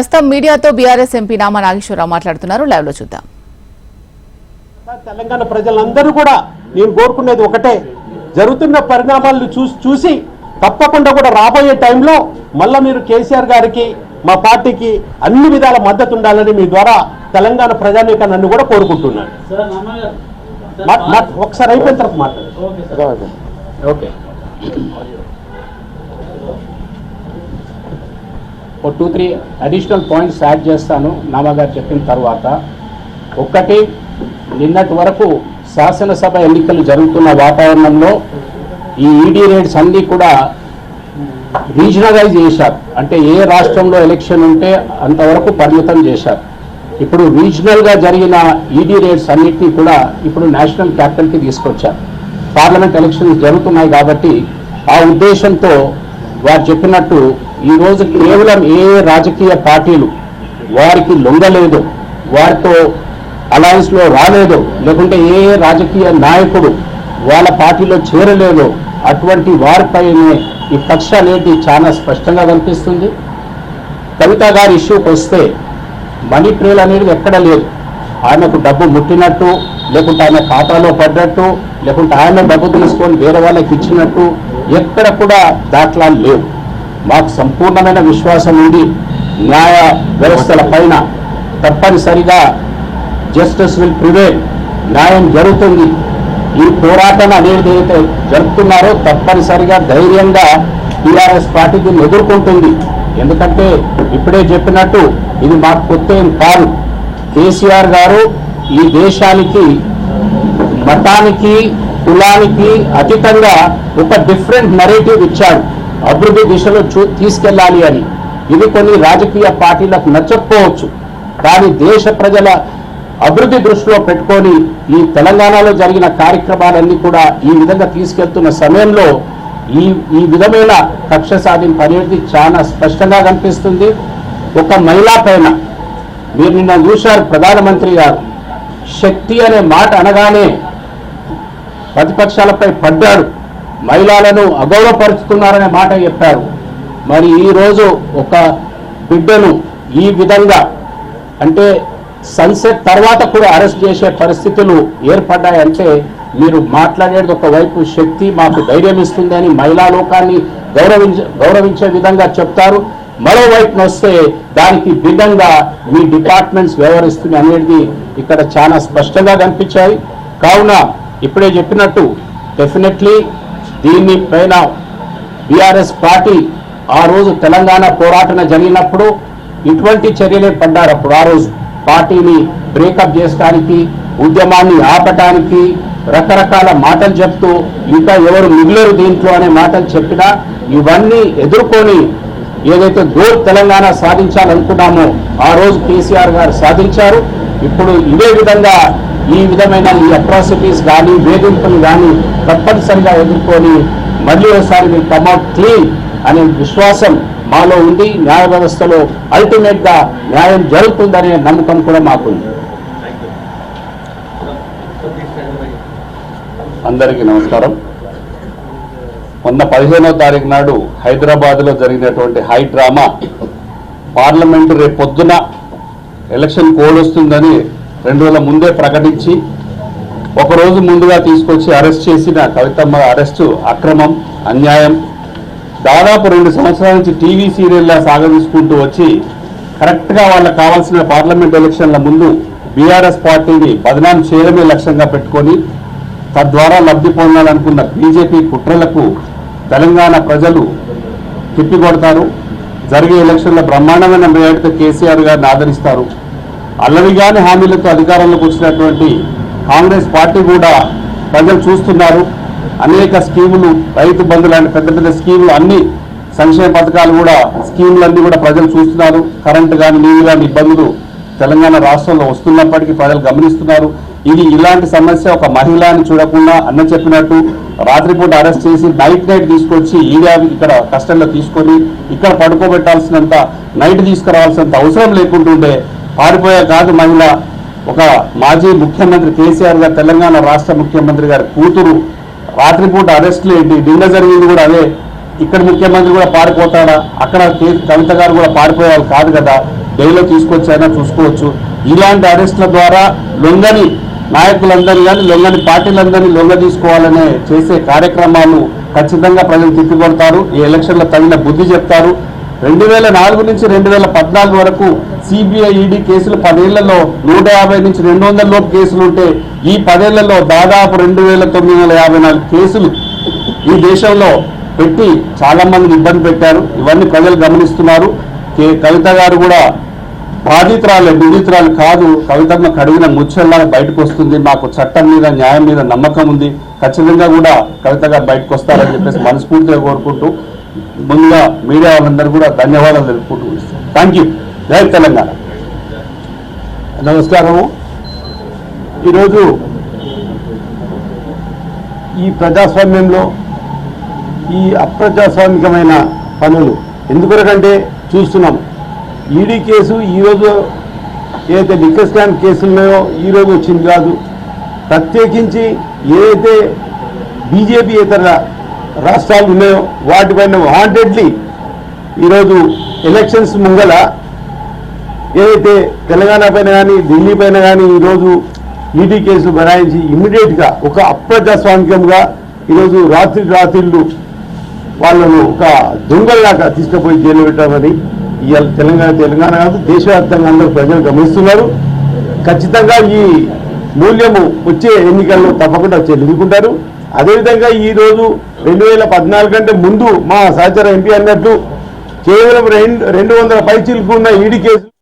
ప్రస్తుతం మీడియాతో BRS MP Nama Nageswararao మాట్లాడుతున్నారు. లైవ్లో చూద్దాం. తెలంగాణ ప్రజలందరూ కూడా నేను కోరుకునేది ఒకటే జరుగుతున్న పరిణామాలను చూసి చూసి తప్పకుండా కూడా రాబోయే టైంలో మళ్ళా మీరు కేసీఆర్ గారికి మా పార్టీకి అన్ని విధాల మద్దతు ఉండాలని మీ ద్వారా తెలంగాణ ప్రజానీక నన్ను కూడా కోరుకుంటున్నాను. ఒకసారి అయిపోయిన తర్వాత మాట్లాడు. ఓకే. ఒక two three additional points add చేస్తాను నామగారు చెప్పిన తర్వాత. ఒక్కటి నిన్నటి వరకు శాసనసభ ఎన్నికలు జరుగుతున్న వాతావరణంలో ఈ ఈడీ రేట్స్ అన్నీ కూడా రీజనలైజ్ చేశారు. అంటే ఏ రాష్ట్రంలో ఎలక్షన్ ఉంటే అంతవరకు పరిమితం చేశారు. ఇప్పుడు రీజనల్గా జరిగిన ఈడీ రేట్స్ అన్నిటినీ కూడా ఇప్పుడు నేషనల్ క్యాపిటల్కి తీసుకొచ్చారు. పార్లమెంట్ ఎలక్షన్స్ జరుగుతున్నాయి కాబట్టి ఆ ఉద్దేశంతో వారు చెప్పినట్టు ఈరోజు కేవలం ఏ రాజకీయ పార్టీలు వారికి లొంగలేదు వారితో అలయన్స్లో రాలేదు లేకుంటే ఏ రాజకీయ నాయకుడు వాళ్ళ పార్టీలో చేరలేదు అటువంటి వారిపైనే ఈ కక్ష అనేది చాలా స్పష్టంగా కనిపిస్తుంది. కవిత గారి ఇష్యూకి వస్తే మనీ ట్రేల్ అనేది ఎక్కడ లేదు. ఆమెకు డబ్బు ముట్టినట్టు లేకుంటే ఆయన ఖాతాలో పడ్డట్టు లేకుంటే ఆయన డబ్బు తీసుకొని వేరే వాళ్ళకి ఇచ్చినట్టు ఎక్కడ కూడా దాఖలాలు లేవు. మాకు సంపూర్ణమైన విశ్వాసం ఉంది. న్యాయ వ్యవస్థల పైన తప్పనిసరిగా జస్టిస్ విల్ ప్రివేల్ న్యాయం జరుగుతుంది. ఈ పోరాటం అనేది ఏదైతే జరుపుతున్నారో తప్పనిసరిగా ధైర్యంగా టీఆర్ఎస్ పార్టీ దీన్ని ఎదుర్కొంటుంది. ఎందుకంటే ఇప్పుడే చెప్పినట్టు ఇది మాకు కొత్త ఏం కాదు. కేసీఆర్ గారు ఈ దేశానికి మతానికి కులానికి అతీతంగా ఒక డిఫరెంట్ నరేటివ్ ఇచ్చాడు. అభివృద్ధి దిశలో చూ తీసుకెళ్ళాలి అని. ఇది కొన్ని రాజకీయ పార్టీలకు నచ్చకపోవచ్చు. కానీ దేశ ప్రజల అభివృద్ధి దృష్టిలో పెట్టుకొని ఈ తెలంగాణలో జరిగిన కార్యక్రమాలన్నీ కూడా ఈ విధంగా తీసుకెళ్తున్న సమయంలో ఈ ఈ విధమైన కక్ష సాధింపు అనేది చాలా స్పష్టంగా కనిపిస్తుంది. ఒక మహిళా పైన మీరు నిన్న చూశారు ప్రధానమంత్రి గారు. శక్తి అనే మాట అనగానే ప్రతిపక్షాలపై పడ్డాడు. మహిళలను అగౌరవపరుచుతున్నారనే మాట చెప్పారు. మరి ఈరోజు ఒక బిడ్డను ఈ విధంగా అంటే సన్సెట్ తర్వాత కూడా అరెస్ట్ చేసే పరిస్థితులు ఏర్పడ్డాయంటే మీరు మాట్లాడేది ఒకవైపు శక్తి మాకు ధైర్యం ఇస్తుందని మహిళా లోకాన్ని గౌరవించ గౌరవించే విధంగా చెప్తారు. మరోవైపున వస్తే దానికి భిన్నంగా మీ డిపార్ట్మెంట్స్ వ్యవహరిస్తుంది అనేది ఇక్కడ చాలా స్పష్టంగా కనిపించాయి. కావున ఇప్పుడే చెప్పినట్టు డెఫినెట్లీ దీనిపైన పైన బీఆర్ఎస్ పార్టీ ఆ రోజు తెలంగాణ పోరాటన జరిగినప్పుడు ఇటువంటి చర్యలే పడ్డారు అప్పుడు ఆ రోజు పార్టీని బ్రేకప్ చేయడానికి ఉద్యమాన్ని ఆపటానికి రకరకాల మాటలు చెప్తూ ఇంకా ఎవరు మిగిలరు దీంట్లో అనే మాటలు చెప్పినా ఇవన్నీ ఎదుర్కొని ఏదైతే గోల్ తెలంగాణ సాధించాలనుకున్నామో ఆ రోజు కేసీఆర్ గారు సాధించారు. ఇప్పుడు ఇదే విధంగా ఈ విధమైన ఈ అట్రాసిటీస్ కానీ వేధింపులు కానీ తప్పనిసరిగా ఎదుర్కొని మళ్ళీ ఒకసారి మీరు కమ్అట్ క్లీన్ అనే విశ్వాసం మాలో ఉంది. న్యాయ వ్యవస్థలో అల్టిమేట్గా న్యాయం జరుగుతుందనే నమ్మకం కూడా మాకుంది. అందరికీ నమస్కారం. మొన్న పదిహేనో తారీఖు నాడు హైదరాబాద్లో జరిగినటువంటి హై డ్రామా పార్లమెంటు రేపు పొద్దున ఎలక్షన్ కోడ్ వస్తుందని రెండు రోజుల ముందే ప్రకటించి ఒకరోజు ముందుగా తీసుకొచ్చి అరెస్ట్ చేసిన కవితమ్మ అరెస్టు అక్రమం అన్యాయం. దాదాపు రెండు సంవత్సరాల నుంచి టీవీ సీరియల్లా సాగదీసుకుంటూ వచ్చి కరెక్ట్గా వాళ్ళకి కావాల్సిన పార్లమెంట్ ఎలక్షన్ల ముందు బీఆర్ఎస్ పార్టీని బదనాం చేయడమే లక్ష్యంగా పెట్టుకొని తద్వారా లబ్ధి పొందాలనుకున్న బీజేపీ కుట్రలకు తెలంగాణ ప్రజలు తిప్పికొడతారు. జరిగే ఎలక్షన్ల బ్రహ్మాండమైన మేడతో కేసీఆర్ గారిని ఆదరిస్తారు. అల్లరిగాని హామీలతో అధికారంలోకి వచ్చినటువంటి కాంగ్రెస్ పార్టీ కూడా ప్రజలు చూస్తున్నారు. అనేక స్కీములు రైతు బంధు లాంటి పెద్ద పెద్ద స్కీములు అన్ని సంక్షేమ పథకాలు కూడా స్కీములన్నీ కూడా ప్రజలు చూస్తున్నారు. కరెంటు కానీ నీరు కానీ ఇబ్బందులు తెలంగాణ రాష్ట్రంలో వస్తున్నప్పటికీ ప్రజలు గమనిస్తున్నారు. ఇది ఇలాంటి సమస్య ఒక మహిళని చూడకుండా అన్న చెప్పినట్టు రాత్రిపూట అరెస్ట్ చేసి నైట్ నైట్ తీసుకొచ్చి ఈడియా ఇక్కడ కస్టడీలో తీసుకొని ఇక్కడ పడుకోబెట్టాల్సినంత నైట్ తీసుకురావాల్సినంత అవసరం లేకుంటుండే. పారిపోయే కాదు మహిళ. ఒక మాజీ ముఖ్యమంత్రి కేసీఆర్ గారు తెలంగాణ రాష్ట్ర ముఖ్యమంత్రి గారి కూతురు. రాత్రిపూట అరెస్ట్లు ఏంటి? నిన్న జరిగింది కూడా అదే. ఇక్కడ ముఖ్యమంత్రి కూడా పారిపోతాడా? అక్కడ కవిత గారు కూడా పారిపోయారు కాదు కదా. జైల్లో తీసుకొచ్చైనా చూసుకోవచ్చు. ఇలాంటి అరెస్టుల ద్వారా లొంగని నాయకులందరూ కానీ లొంగని పార్టీలందరినీ లొంగ తీసుకోవాలనే చేసే కార్యక్రమాలు ఖచ్చితంగా ప్రజలు తిప్పికొడతారు. ఈ ఎలక్షన్లో తగిన బుద్ధి చెప్తారు. రెండు వేల నాలుగు నుంచి రెండు వేల పద్నాలుగు వరకు సిబిఐ ఈడీ కేసులు పదేళ్ళలో నూట యాభై నుంచి రెండు వందల లోపు కేసులు ఉంటే ఈ పదేళ్ళలో దాదాపు రెండు వేల తొమ్మిది వందల యాభై నాలుగు కేసులు ఈ దేశంలో పెట్టి చాలా మందిని ఇబ్బంది పెట్టారు. ఇవన్నీ ప్రజలు గమనిస్తున్నారు. కే- కవిత గారు కూడా బాధితురాలే నిందితురాలు కాదు కవితమ్మ కడిగిన ముచ్చల్లాగా బయటకు వస్తుంది. మాకు చట్టం మీద న్యాయం మీద నమ్మకం ఉంది. ఖచ్చితంగా కూడా కవిత గారు బయటకు వస్తారని చెప్పేసి మనస్ఫూర్తిగా కోరుకుంటూ ముందుగా మీడియా వాళ్ళందరూ కూడా ధన్యవాదాలు తెలుపుకుంటూ థ్యాంక్ యూ జై తెలంగాణ. నమస్కారము ఈరోజు ఈ ప్రజాస్వామ్యంలో ఈ అప్రజాస్వామికమైన పనులు ఎందుకొరకంటే చూస్తున్నాం. ఈడీ కేసు ఈరోజు ఏదైతే లిక్కర్ స్కామ్ కేసులు ఉన్నాయో ఈరోజు వచ్చింది కాదు. ప్రత్యేకించి ఏదైతే బీజేపీ ఇతర రాష్ట్రాలు ఉన్నాయో వాటిపైన వాంటెడ్లీ ఈరోజు ఎలక్షన్స్ ముంగల ఏదైతే తెలంగాణ పైన కానీ ఢిల్లీ పైన కానీ ఈరోజు ఈడీ కేసు బనాయించి ఇమ్మీడియట్గా ఒక అప్రజాస్వామికంగా ఈరోజు రాత్రి రాత్రిళ్ళు వాళ్ళను ఒక దొంగల్లాగా తీసుకుపోయి జైలు పెట్టామని ఇవాళ తెలంగాణ తెలంగాణ కాదు దేశవ్యాప్తంగా అందరూ ప్రజలు గమనిస్తున్నారు. ఖచ్చితంగా ఈ మూల్యము వచ్చే ఎన్నికల్లో తప్పకుండా చెల్లించుకుంటారు అదేవిధంగా ఈ రోజు రెండు వేల పద్నాలుగు కంటే ముందు మా సహచర ఎంపీ అన్నట్టు కేవలం రెండు రెండు వందల పైచీలకు ఉన్న ఈడీ కేసు